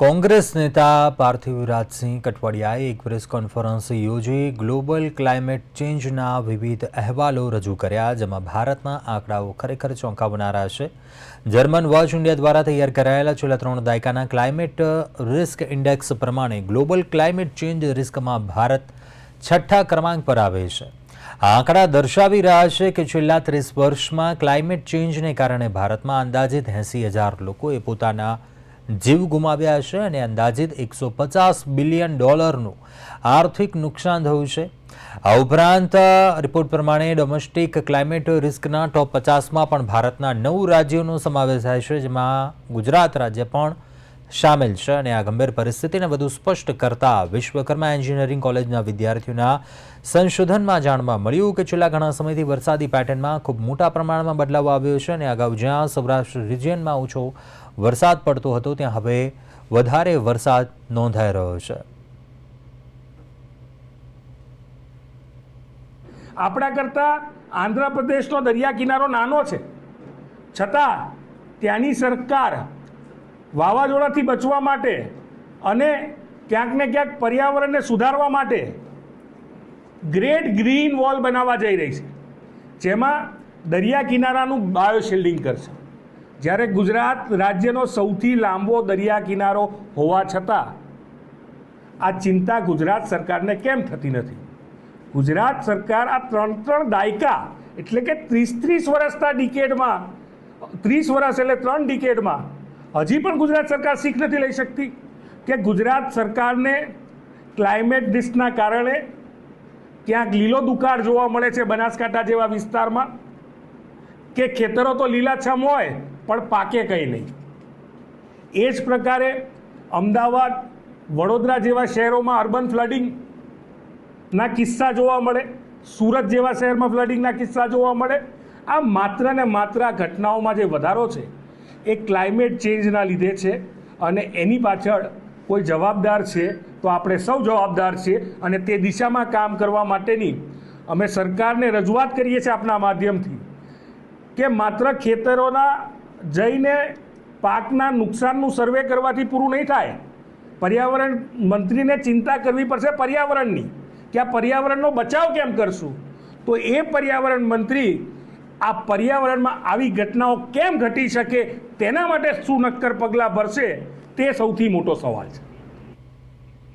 કોંગ્રેસ નેતા પાર્થિવરાજસિંહ કટવાડિયાએ એક પ્રેસ કોન્ફરન્સ યોજી ગ્લોબલ ક્લાઇમેટ ચેન્જના વિવિધ અહેવાલો રજૂ કર્યા, જેમાં ભારતના આંકડાઓ ખરેખર ચોંકાવનારા છે. જર્મન વોચ ઇન્ડિયા દ્વારા તૈયાર કરાયેલા છેલ્લા ત્રણ દાયકાના ક્લાઇમેટ રિસ્ક ઇન્ડેક્સ પ્રમાણે ગ્લોબલ ક્લાઇમેટ ચેન્જ રિસ્કમાં ભારત છઠ્ઠા ક્રમાંક પર આવે છે. આંકડા દર્શાવી રહ્યા છે કે છેલ્લા ત્રીસ વર્ષમાં ક્લાઇમેટ ચેન્જને કારણે ભારતમાં અંદાજિત એંસી હજાર લોકોએ પોતાના જીવ ગુમાવ્યા છે અને અંદાજિત એકસો પચાસ બિલિયન ડોલરનું આર્થિક નુકસાન થયું છે. આ ઉપરાંત, રિપોર્ટ પ્રમાણે ડોમેસ્ટિક ક્લાઇમેટ રિસ્કના ટોપ પચાસમાં પણ ભારતના નવ રાજ્યોનો સમાવેશ થાય છે, જેમાં ગુજરાત રાજ્ય પણ સામેલ છે અને આ ગંભીર પરિસ્થિતિને વધુ સ્પષ્ટ કરતા વિશ્વકર્મા એન્જિનિયરિંગ કોલેજના વિદ્યાર્થીઓના સંશોધનમાં જાણવા મળ્યું કે છેલ્લા ઘણા સમયથી વરસાદી પેટર્નમાં ખૂબ મોટા પ્રમાણમાં બદલાવ આવ્યો છે અને અગાઉ જ્યાં સૌરાષ્ટ્ર રિજિયનમાં ઓછો વરસાદ પડતો હતો, ત્યાં હવે વધારે વરસાદ નોંધાઈ રહ્યો છે. આપણા કરતાં આંધ્રપ્રદેશનો દરિયા કિનારો નાનો છે. છતાં ત્યાંની સરકાર વાવાઝોડાથી બચવા માટે અને ક્યાંક ને ક્યાંક પર્યાવરણને સુધારવા માટે ગ્રેટ ગ્રીન વોલ બનાવવા જઈ રહી છે. જેમાં દરિયા કિનારાનું બાયોશિલ્ડિંગ કરશે. જ્યારે ગુજરાત રાજ્યનો સૌથી લાંબો દરિયા કિનારો હોવા છતાં આ ચિંતા ગુજરાત સરકારને કેમ થતી નથી? ગુજરાત સરકાર આ ત્રણ ત્રણ દાયકા, એટલે કે ત્રીસ ત્રીસ વર્ષના ડિકેડમાં ત્રીસ વર્ષ એટલે ત્રણ ડિકેડમાં હજી પણ ગુજરાત સરકાર શીખ નથી લઈ શકતી કે ગુજરાત સરકારને ક્લાઇમેટ રિસ્કના કારણે ક્યાંક લીલો દુકાળ જોવા મળે છે બનાસકાંઠા જેવા વિસ્તારમાં કે ખેતરો તો લીલાછમ હોય, પણ પાકે કંઈ નહીં. એ જ પ્રકારે અમદાવાદ, વડોદરા જેવા શહેરોમાં અર્બન ફ્લડિંગના કિસ્સા જોવા મળે, સુરત જેવા શહેરમાં ફ્લડિંગના કિસ્સા જોવા મળે. આ માત્ર ને માત્ર ઘટનાઓમાં જે વધારો છે એ ક્લાઇમેટ ચેન્જના લીધે છે અને એની પાછળ કોઈ જવાબદાર છે તો આપણે સૌ જવાબદાર છીએ અને તે દિશામાં કામ કરવા માટેની અમે સરકારને રજૂઆત કરીએ છીએ આપના માધ્યમથી કે માત્ર ખેતરોના જઈને પાકના નુકસાનનું સર્વે કરવાથી પૂરું નહીં થાય. પર્યાવરણ મંત્રીને ચિંતા કરવી પડશે પર્યાવરણની કે આ પર્યાવરણનો બચાવ કેમ કરશું? તો એ પર્યાવરણ મંત્રી આ પર્યાવરણમાં આવી ઘટનાઓ કેમ ઘટી શકે, તેના માટે શું નક્કર પગલાં ભરશે, તે સૌથી મોટો સવાલ છે.